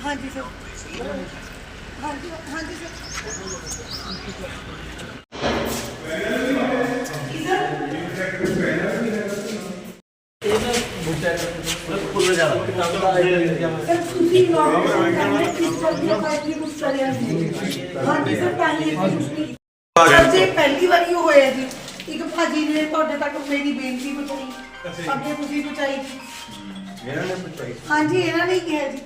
ਹਾਂਜੀ ਸਰ ਹਾਂਜੀ ਹਾਂਜੀ ਸਰ ਸਰ ਤੁਸੀਂ ਨੋਰਮਲ ਕਰਨਾ ਕਿਸ ਤਰ੍ਹਾਂ ਦੀ ਫਾਈਲ ਕੁਝ ਕਰਿਆ ਨਹੀਂ ਹਾਂਜੀ ਸਰ ਪਹਿਲੀ ਕੁਝ ਸਰ ਜੇ ਪਹਿਲੀ ਵਾਰੀ ਉਹ ਹੋਇਆ ਜੀ ਇੱਕ ਭਾਜੀ ਨੇ ਤੁਹਾਡੇ ਤੱਕ ਮੇਰੀ ਬੇਨਤੀ ਪਹੁੰਚਾਈ ਅੱਗੇ ਤੁਸੀਂ ਪਹੁੰਚਾਈ ਹਾਂਜੀ ਇਹਨਾਂ ਨੇ ਹੀ ਕਿਹਾ ਜੀ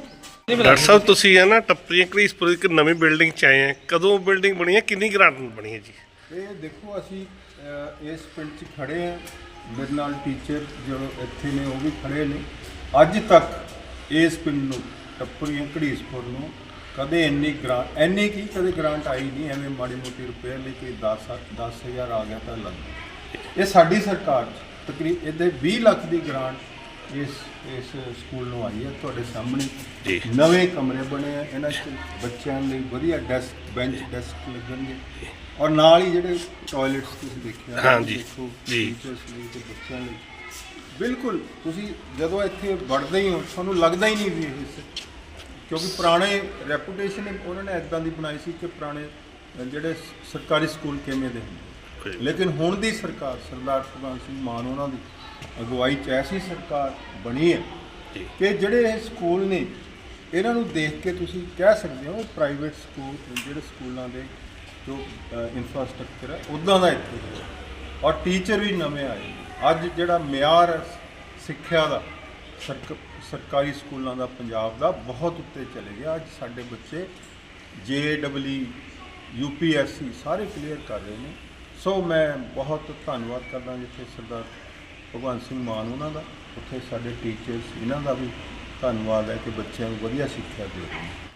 ਡਾਕਟਰ ਸਾਹਿਬ ਤੁਸੀਂ ਹੈ ਨਾ ਟੱਪਰੀਆਂ ਘੜੀਸਪੁਰ ਇੱਕ ਨਵੀਂ ਬਿਲਡਿੰਗ ਚ ਆਏ ਆ। ਕਦੋਂ ਬਿਲਡਿੰਗ ਬਣੀ ਹੈ? ਕਿੰਨੀ ਗ੍ਰਾਂਟ ਬਣੀ ਹੈ ਜੀ? ਇਹ ਦੇਖੋ ਅਸੀਂ ਅਹ, ਇਸ ਪਿੰਡ 'ਚ ਖੜੇ ਆ। ਮੇਰੇ ਨਾਲ ਟੀਚਰ ਜੋ ਇੱਥੇ ਨੇ ਉਹ ਵੀ ਖੜੇ ਨੇ। ਅੱਜ ਤੱਕ ਇਸ ਪਿੰਡ ਨੂੰ ਟੱਪਰੀਆਂ ਘੜੀਸਪੁਰ ਨੂੰ ਕਦੇ ਇੰਨੀ ਗ੍ਰਾਂਟ ਇੰਨੀ ਕੀ ਕਦੇ ਗ੍ਰਾਂਟ ਆਈ ਨਹੀਂ ਐਵੇਂ ਮਾੜੀ ਮੋਟੀ ਰੁਪਏ ਲਈ ਕੋਈ 10 10000 ਆ ਗਿਆ ਤਾਂ ਲੱਗ ਇਹ ਸਾਡੀ ਸਰਕਾਰ 'ਚ ਤਕਰੀਬ ਇਹਦੇ 20 ਲੱਖ ਦੀ ਗ੍ਰਾਂਟ ਇਸ ਇਸ ਸਕੂਲ ਨੂੰ ਆਈ ਹੈ ਤੁਹਾਡੇ ਸਾਹਮਣੇ। ਨਵੇਂ ਕਮਰੇ ਬਣੇ ਆ ਇਹਨਾਂ 'ਚ ਬੱਚਿਆਂ ਲਈ ਵਧੀਆ ਡੈਸਕ ਬੈਂਚ ਡੈਸਕ ਲੱਗਣਗੇ। ਔਰ ਨਾਲ ਹੀ ਜਿਹੜੇ ਟਾਇਲਟਸ ਤੁਸੀਂ ਦੇਖਿਆ ਹਾਂ ਜੀ, teachers ਲਈ ਤੇ ਬੱਚਿਆਂ ਲਈ। ਬਿਲਕੁਲ ਤੁਸੀਂ ਜਦੋਂ ਇੱਥੇ ਵੜਦੇ ਹੀ ਹੋ ਤੁਹਾਨੂੰ ਲੱਗਦਾ ਹੀ ਨਹੀਂ ਵੀ ਇਹ ਕਿਉਂਕਿ ਪੁਰਾਣੇ ਰੈਪੂਟੇਸ਼ਨ ਉਹਨਾਂ ਨੇ ਇਦਾਂ ਦੀ ਬਣਾਈ ਸੀ ਕਿ ਪੁਰਾਣੇ ਜਿਹੜੇ ਸਰਕਾਰੀ ਸਕੂਲ ਕਿਵੇਂ ਦੇ ਹੁੰਦੇ। ਲੇਕਿਨ ਹੁਣ ਦੀ ਸਰਕਾਰ ਸਰਦਾਰ ਭਗਵੰਤ ਸਿੰਘ ਮਾਨ ਉਹਨਾਂ ਦੀ ਅਗਵਾਈ 'ਚ ਐਸੀ ਸਰਕਾਰ ਬਣੀ ਹੈ ਜੀ। ਕਿ ਜਿਹੜੇ ਇਹ ਸਕੂਲ ਨੇ ਇਹਨਾਂ ਨੂੰ ਦੇਖ ਕੇ ਤੁਸੀਂ ਕਹਿ ਸਕਦੇ ਹੋ ਪ੍ਰਾਈਵੇਟ ਸਕੂਲ ਜਿਹੜੇ ਸਕੂਲਾਂ ਦੇ ਜੋ ਇਨਫਰਾਸਟ੍ਰਕਚਰ ਹੈ ਉਦਾਂ ਦਾ ਇੱਥੇ। ਔਰ ਟੀਚਰ ਵੀ ਨਵੇਂ ਆਏ। ਅੱਜ ਜਿਹੜਾ ਮਿਆਰ ਸਿੱਖਿਆ ਦਾ ਸਰਕ- ਸਰਕਾਰੀ ਸਕੂਲਾਂ ਦਾ ਪੰਜਾਬ ਦਾ ਬਹੁਤ ਉੱਤੇ ਚਲੇ ਗਿਆ ਅੱਜ ਸਾਡੇ ਬੱਚੇ ਜੇਡਬਲਯੂ ਯੂਪੀਐਸਸੀ ਸਾਰੇ ਕਲੀਅਰ ਕਰ ਰਹੇ ਨੇ ਸੋ ਮੈਂ ਬਹੁਤ ਧੰਨਵਾਦ ਕਰਦਾ ਜਿੱਥੇ ਸਰਦਾਰ ਭਗਵੰਤ ਸਿੰਘ ਮਾਨ ਉਹਨਾਂ ਦਾ, ਉੱਥੇ ਸਾਡੇ ਟੀਚਰਸ ਇਹਨਾਂ ਦਾ ਵੀ ਧੰਨਵਾਦ ਹੈ ਕਿ ਬੱਚਿਆਂ ਨੂੰ ਵਧੀਆ ਸਿੱਖਿਆ ਦੇ ਰਹੇ ਨੇ।